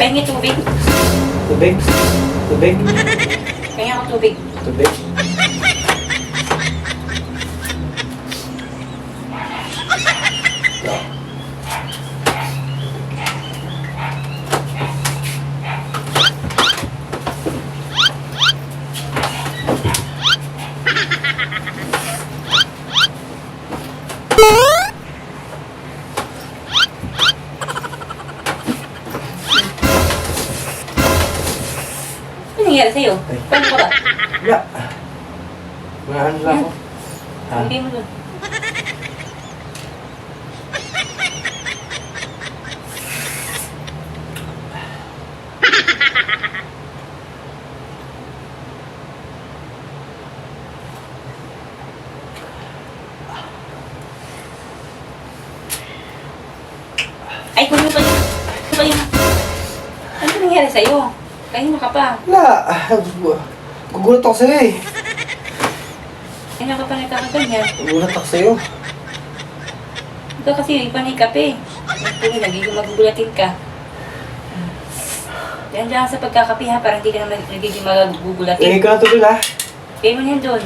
Pahingi tubig. Tubig? Tubig? Pahingi ako tubig. Tubig? Ano nangyari sa'yo? Ay. Paano ka ba? Ya. Mga ano lang ako. Ha? Hindi mo dun. Ay, kunin pa yun? Ano nangyari sa'yo? Kanina ka pa. Wala. Gugulat ako sa'yo eh. Kanina ka pa nagkakaganyan. Gugulat ako sa'yo. Ikaw kasi panay kape. Kung nagiging magugulatin ka. Diyan dyan sa pagkakape ha, parang hindi ka naman nagiging Eh, magugulatin. ikaw na tulog ha. Kaya mo na doon.